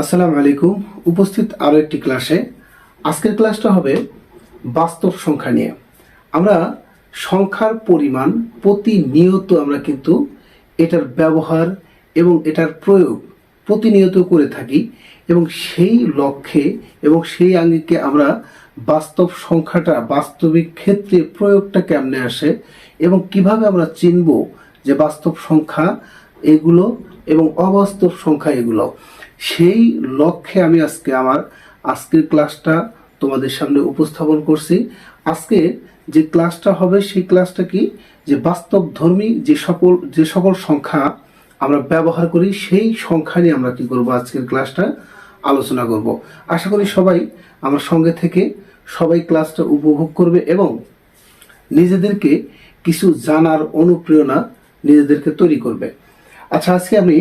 আসসালামু আলাইকুম। উপস্থিত আরও একটি ক্লাসে। আজকের ক্লাসটা হবে বাস্তব সংখ্যা নিয়ে। আমরা সংখ্যার পরিমাণ প্রতিনিয়ত আমরা কিন্তু এটার ব্যবহার এবং এটার প্রয়োগ প্রতিনিয়ত করে থাকি এবং সেই লক্ষ্যে এবং সেই আঙ্গিকে আমরা বাস্তব সংখ্যাটা, বাস্তবিক ক্ষেত্রে প্রয়োগটা কেমনে আসে এবং কীভাবে আমরা চিনব যে বাস্তব সংখ্যা এগুলো এবং অবাস্তব সংখ্যা এগুলো। সেই লক্ষ্যে আমি আজকে আমার আজকের ক্লাসটা তোমাদের সামনে উপস্থাপন করছি। আজকে যে ক্লাসটা হবে সেই ক্লাসটা কি? যে বাস্তব ধর্মী যে সকল যে সকল সংখ্যা আমরা ব্যবহার করি, সেই সংখ্যা নিয়ে আমরা কি করব আজকের ক্লাসটা আলোচনা করব। আশা করি সবাই আমার সঙ্গে থেকে সবাই ক্লাসটা উপভোগ করবে এবং নিজেদেরকে কিছু জানার অনুপ্রেরণা নিজেদেরকে তৈরি করবে। আচ্ছা আজকে আমি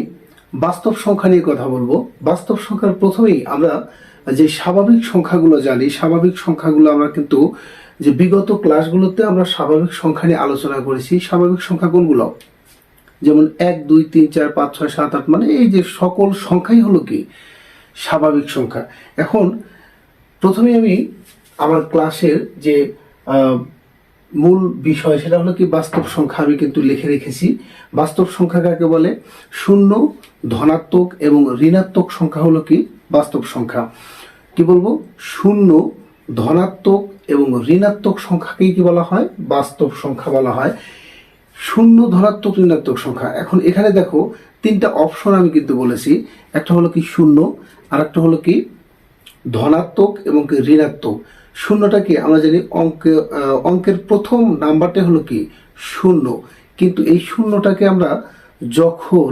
বাস্তব সংখ্যা নিয়ে কথা বলব। বাস্তব সংখ্যার প্রথমেই আমরা যে স্বাভাবিক সংখ্যাগুলো জানি, স্বাভাবিক সংখ্যাগুলো আমরা কিন্তু যে বিগত ক্লাসগুলোতে আমরা স্বাভাবিক সংখ্যা নিয়ে আলোচনা করেছি, স্বাভাবিক সংখ্যা কোনগুলো? যেমন এক, দুই, তিন, চার, পাঁচ, ছয়, সাত, আট মানে এই যে সকল সংখ্যাই হলো কি? স্বাভাবিক সংখ্যা। এখন প্রথমে আমি আমার ক্লাসের যে মূল বিষয় সেটা হলো কি, বাস্তব সংখ্যা আমি কিন্তু লিখে রেখেছি। বাস্তব সংখ্যা কাকে বলে? শূন্য, ধনাত্মক এবং ঋণাত্মক সংখ্যা হলো কি? বাস্তব সংখ্যা। কি বলব? শূন্য, ধনাত্মক এবং ঋণাত্মক সংখ্যাকেই কি বলা হয়? বাস্তব সংখ্যা বলা হয়। শূন্য, ধনাত্মক, ঋণাত্মক সংখ্যা। এখন এখানে দেখো, তিনটা অপশন আমি কিন্তু বলেছি। একটা হলো কি, শূন্য আর একটা হলো কি, ধনাত্মক এবং ঋণাত্মক। শূন্যটা কি? আমরা জানি অঙ্কে অঙ্কের প্রথম নাম্বারটা হলো কি? শূন্য। কিন্তু এই শূন্যটাকে আমরা যখন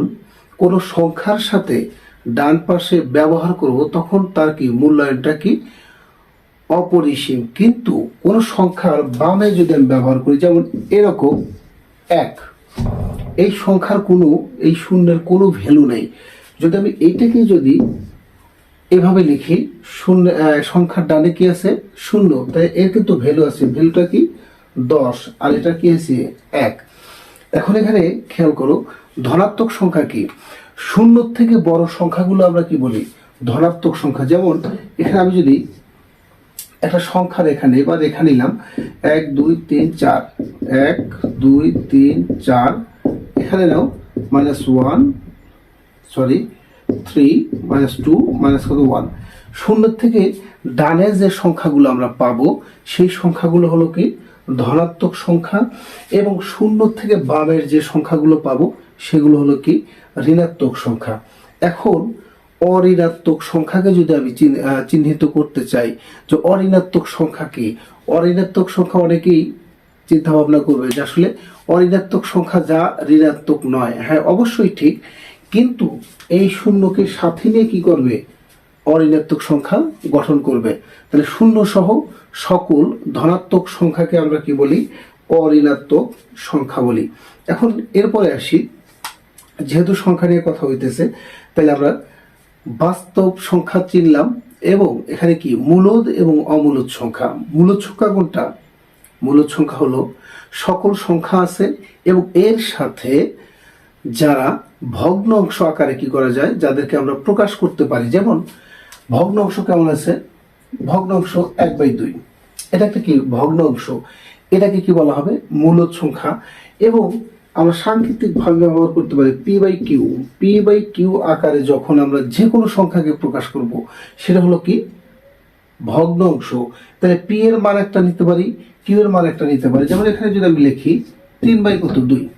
কোনো সংখ্যার সাথে ডান পাশে ব্যবহার করব, তখন তার কি মূল্যায়নটা কি? অপরিসীম। কিন্তু কোনো সংখ্যার বামে যদি আমি ব্যবহার করি, যেমন এরকম এক, এই সংখ্যার কোনো, এই শূন্যের কোনো ভ্যালু নেই। যদি আমি এইটাকে যদি এভাবে লিখি, শূন্য সংখ্যার ডানে কি আছে? শূন্য। তাই এর কিন্তু ভ্যালু আছে। ভ্যালুটা কি? দশ। আর এটা কি আছে? এক। এখন এখানে খেয়াল করো, ধনাত্মক সংখ্যা কি? শূন্য থেকে বড় সংখ্যাগুলো আমরা কি বলি? ধনাত্মক সংখ্যা। যেমন, এখানে আমি যদি একটা সংখ্যা রেখা নেই বা রেখা নিলাম, এক, দুই, তিন, চার। এক, দুই, তিন, চার। এখানে নাও minus one sorry three minus two minus কত? ওয়ান শূন্য থেকে ডানের যে সংখ্যাগুলো আমরা পাবো, সেই সংখ্যাগুলো হলো কি? ধনাত্মক সংখ্যা এবং শূন্য থেকে বামের যে সংখ্যাগুলো পাবো, সেগুলো হলো কি? ঋণাত্মক সংখ্যা। এখন অঋণাত্মক সংখ্যাকে যদি আমি চিহ্ন- চিহ্নিত করতে চাই যে অঋণাত্মক সংখ্যা কি? অঋণাত্মক সংখ্যা অনেকেই চিন্তা ভাবনা করবে যে আসলে অঋণাত্মক সংখ্যা যা ঋণাত্মক নয়। হ্যাঁ অবশ্যই ঠিক। কিন্তু এই শূন্যকে সাথে নিয়ে কি করবে? অঋণাত্মক সংখ্যা গঠন করবে। তাহলে শূন্য সহ সকল ধনাত্মক সংখ্যাকে আমরা কি বলি? অঋণাত্মক সংখ্যা বলি। এখন এরপরে আসি। যেহেতু সংখ্যা নিয়ে কথা হইতেছে, তাহলে আমরা বাস্তব সংখ্যা চিনলাম এবং এখানে কি? মূলদ এবং অমূলদ সংখ্যা। মূলদ সংখ্যা কোনটা? মূলদ সংখ্যা হলো সকল সংখ্যা আছে এবং এর সাথে যারা ভগ্ন অংশ আকারে কি করা যায়, যাদেরকে আমরা প্রকাশ করতে পারি। যেমন, ভগ্ন অংশ কেমন আছে? ভগ্ন অংশ এক বাই দুই। এটা একটা কি? ভগ্ন অংশ। এটাকে কি বলা হবে? মূলদ সংখ্যা। এবং আমরা সাংকেতিক ভাবে ব্যবহার করতে পারি p by q. P by q আকারে যখন আমরা যে কোনো সংখ্যাকে প্রকাশ করব, সেটা হলো কি? ভগ্ন অংশ। তাহলে পি এর মান একটা নিতে পারি, কিউ এর মান একটা নিতে পারি। যেমন এখানে যদি আমি লিখি তিন বাই কত দুই?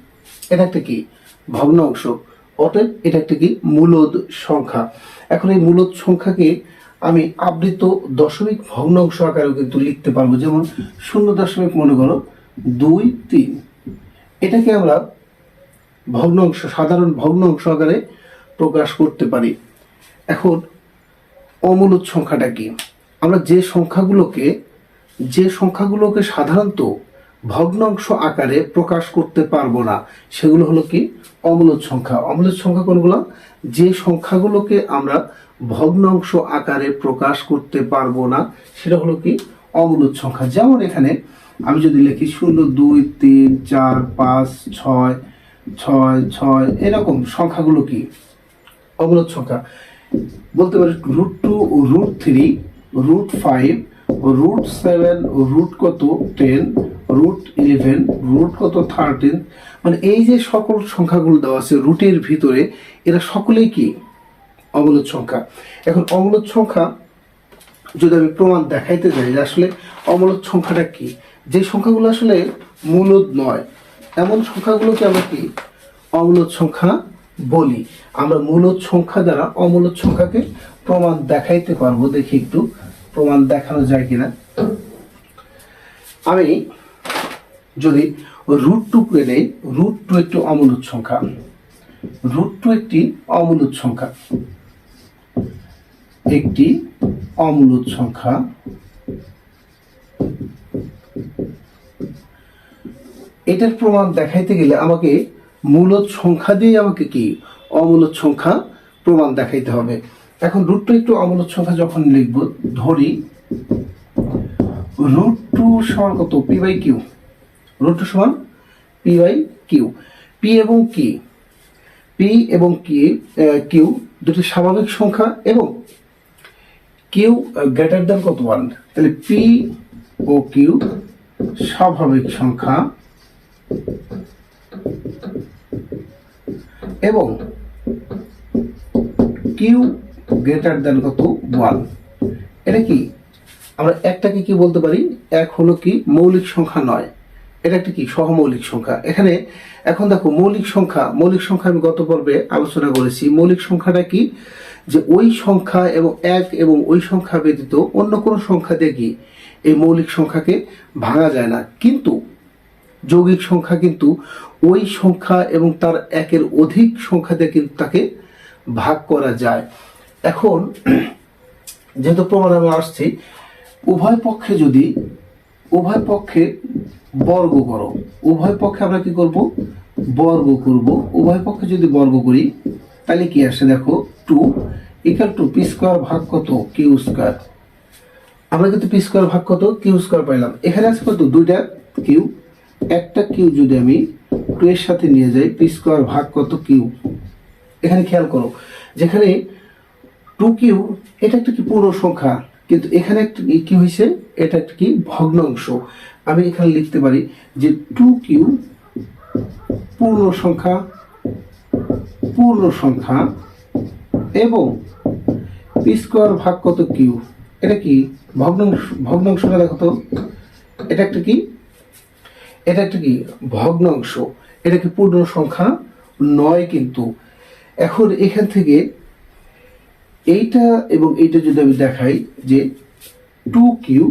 এটা একটা কি? ভগ্ন অংশ। অতএব এটা একটা কি? মূলদ সংখ্যা। এখন এই মূলদ সংখ্যাকে আমি আবৃত দশমিক ভগ্ন অংশ আকারেও কিন্তু লিখতে পারব। যেমন শূন্য দশমিক মনে করো দুই তিন। এটাকে আমরা ভগ্ন অংশ, সাধারণ ভগ্ন অংশ আকারে প্রকাশ করতে পারি। এখন অমূলদ সংখ্যাটা কি? আমরা যে সংখ্যাগুলোকে যে সংখ্যাগুলোকে সাধারণত ভগ্নাংশ আকারে প্রকাশ করতে পারব না। সেগুলো হলো কি? অমূলদ সংখ্যা। অমূলদ সংখ্যা কোনগুলো? যে সংখ্যাগুলোকে আমরা ভগ্নাংশ আকারে প্রকাশ করতে পারব না, সেটা হলো কি? অমূলদ সংখ্যা। যেমন এখানে আমি যদি লিখি শূন্য, দুই, তিন, চার, পাঁচ, ছয় ছয় ছয়, এরকম সংখ্যাগুলো কি? অমূলদ সংখ্যা। বলতে পারি root two root three root five root seven root কত? টেন রুট ইলেভেন রুট কত থার্টিন মানে এই যে সকল সংখ্যাগুলো দেওয়া আছে রুটের ভিতরে, এরা সকলেই কি? অমূলত সংখ্যা। এখন অমূলত সংখ্যা যদি আমি প্রমাণ দেখাইতে যাই যে আসলে অমূলত সংখ্যাটা কি? যে সংখ্যাগুলো আসলে মূলত নয়, এমন সংখ্যাগুলোকে আমরা কি? অমূলত সংখ্যা বলি। আমরা মূলত সংখ্যা দ্বারা অমূলত সংখ্যাকে প্রমাণ দেখাইতে পারব। দেখি একটু প্রমাণ দেখানো যায় কিনা। আমি যদি রুট টু কে নেই রুট টু একটি অমূলত সংখ্যা। রুট টু একটি অমূলত সংখ্যা। একটি অমূলত সংখ্যা। এটার প্রমাণ দেখাইতে গেলে আমাকে মূলত সংখ্যা দিয়ে আমাকে কি? অমূলত সংখ্যা প্রমাণ দেখাইতে হবে। এখন রুট টু একটু অমূলত সংখ্যা যখন লিখব, ধরি রুট টু সমান কত? P by q root two সমান পি বাই কিউ পি এবং কি পি এবং কি কিউ দুটি স্বাভাবিক সংখ্যা এবং কিউ গ্রেটার দ্যান কত ওয়ান তাহলে পি ও কিউ স্বাভাবিক সংখ্যা এবং কিউ গ্রেটার দ্যান কত ওয়ান এটা কি? আমরা একটাকে কি বলতে পারি? এক হলো কি? মৌলিক সংখ্যা নয়। এটা একটা কি সহমৌলিক সংখ্যা? এখানে এখন দেখো মৌলিক সংখ্যা মৌলিক সংখ্যা আমি গত পর্বে আলোচনা করেছি। মৌলিক সংখ্যাটা কি? যে ওই সংখ্যা এবং এক এবং ওই সংখ্যা ব্যতীত অন্য কোনো সংখ্যা দিয়ে কি এই মৌলিক সংখ্যাকে ভাঙা যায় না। কিন্তু যৌগিক সংখ্যা কিন্তু ওই সংখ্যা এবং তার একের অধিক সংখ্যা দিয়ে কিন্তু তাকে ভাগ করা যায়। এখন যেহেতু প্রমাণ আমি আসছি, উভয় পক্ষে যদি উভয় পক্ষে বর্গ করো। উভয় পক্ষে আমরা কি করব? বর্গ করব। উভয় পক্ষে যদি বর্গ করি, তাহলে কি আসে দেখো? Two equal two p square ভাগ কত? কিউ স্কোয়ার আমরা কিন্তু পি স্কোয়ার ভাগ কত? কিউ স্কোয়ার পাইলাম। এখানে আছে কত? দুইটা কিউ একটা কিউ যদি আমি টু এর সাথে নিয়ে যাই পি স্কোয়ার ভাগ কত কিউ এখানে খেয়াল করো। যেখানে টু কিউ এটা একটা কি পূর্ণ সংখ্যা কিন্তু এখানে একটা কি- হয়েছে? এটা একটা কি ভগ্নাংশ। আমি এখানে লিখতে পারি যে টু কিউ পূর্ণ সংখ্যা পূর্ণ সংখ্যা এবং পি স্কোয়ার ভাগ কত কিউ? এটা কি ভগ্নাংশ ভগ্নাংশটা দেখো তো। এটা একটা কি? এটা একটা কি ভগ্নাংশ। এটা কি পূর্ণ সংখ্যা নয় কিন্তু। এখন এখান থেকে এইটা এবং এইটা যদি আমি দেখাই যে two q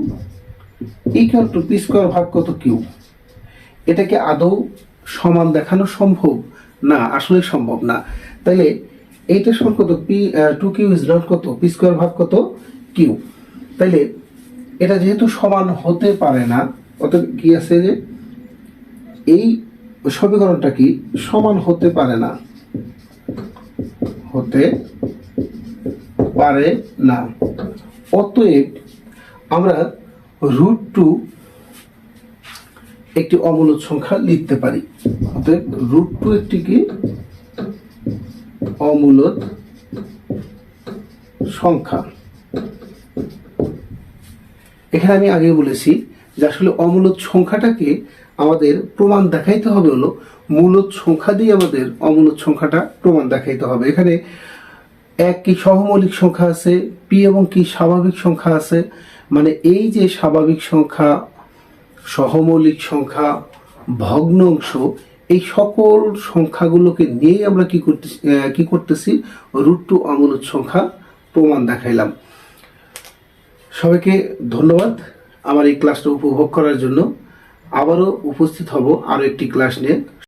equal two p square ভাগ কত কিউ এটাকে আদৌ সমান দেখানো সম্ভব? না আসলে সম্ভব না। তাইলে এইটা সমান কত? P two q is not কত? পি স্কোয়ার ভাগ কত কিউ তাইলে এটা যেহেতু সমান হতে পারে না অত কি আছে যে এই সমীকরণটা কি সমান হতে পারে না? হতে পারে না। অতএব আমরা রুট টু একটি অমূলত সংখ্যা লিখতে পারি। অতএব রুট টু একটি কি অমূলত সংখ্যা। এখানে আমি আগে বলেছি যে আসলে অমূলত সংখ্যাটাকে আমাদের প্রমাণ দেখাইতে হবে হলো, মূলত সংখ্যা দিয়ে আমাদের অমূলত সংখ্যাটা প্রমাণ দেখাইতে হবে। এখানে এক কি সহমৌলিক সংখ্যা আছে পি এবং কি স্বাভাবিক সংখ্যা আছে মানে এই যে স্বাভাবিক সংখ্যা সহমৌলিক সংখ্যা ভগ্নাংশ এই সকল সংখ্যাগুলোকে নিয়েই আমরা কি করতেছি আহ, কি করতেছি? রুট টু অমূলত সংখ্যা প্রমাণ দেখাইলাম। সবাইকে ধন্যবাদ আমার এই ক্লাসটা উপভোগ করার জন্য। আবারও উপস্থিত হব আরও একটি ক্লাস নিয়ে।